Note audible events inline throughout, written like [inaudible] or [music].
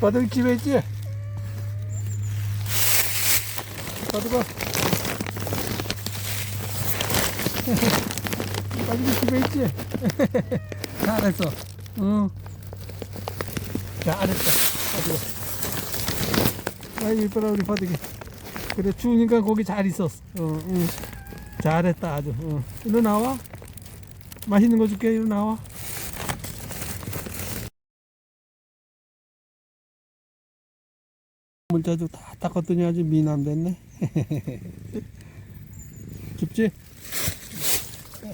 바둑 집에 있지? 바둑아. [laughs] 바둑이 집에 있지? [laughs] 잘했어. 응. 잘했다. 바둑아. 아이, 이뻐라, 우리 바둑이. 그래, 추우니까 거기 잘 있었어. 어, 응. 잘했다, 아주. 어. 일로 나와. 맛있는 거 줄게, 일로 나와. 물자도 다 닦았더니 아주 미남 됐네. [laughs] 춥지?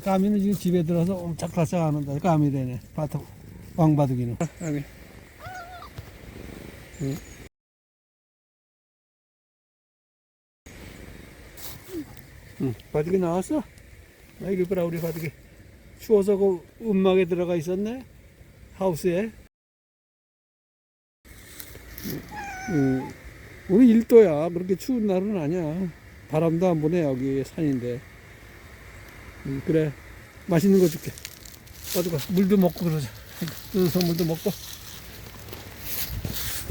까미는 지금 집에 들어서 옴짝달싹 하는다. 까미 되네. 바둑, 왕바둑이는. 여기. 응. 응, 바둑이 나왔어? 아, 이리 봐라, 우리 바둑이. 추워서 그 음막에 들어가 있었네? 하우스에. 음, 우리 일도야. 그렇게 추운 날은 아니야. 바람도 안 부네, 여기 산인데. 음, 그래. 맛있는 거 줄게. 빠두가 물도 먹고 그러자. 뜨서 물도 먹고.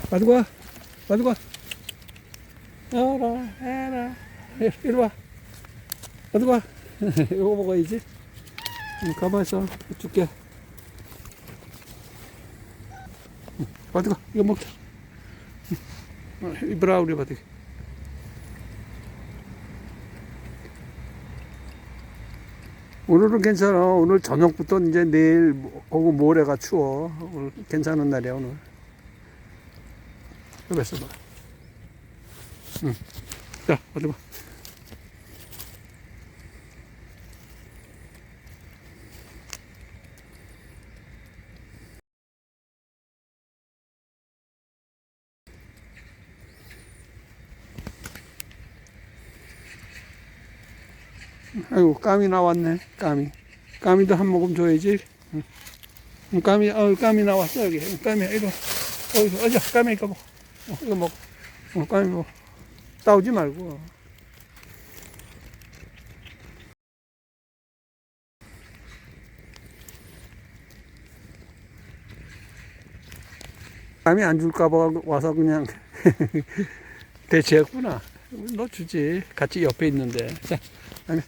빠두가, 빠두가. 에라, 에라. 이리 와. 빠두가. [laughs] 이거 먹어야지. 음, 가만 있어. 줄게. 빠두가, 이거 먹자. 바둑. 오늘은 괜찮아. 오늘 저녁부터 이제 내일 오고 모레가 추워. 오늘 괜찮은 날이야 오늘. 여기 있어봐. 응. 자 어디 봐. 아이고 까미 나왔네. 까미. 까미도 한 모금 줘야지. 응. 응, 까미 어 까미 나왔어 여기. 응, 까미 이거 어디서 어디 까미 이거 먹어. 어, 이거 먹어. 어, 까미 먹어. 싸우지 말고. 감이 안 줄까봐 와서 그냥 [laughs] 대체했구나. 너 주지. 같이 옆에 있는데. 자, 아니,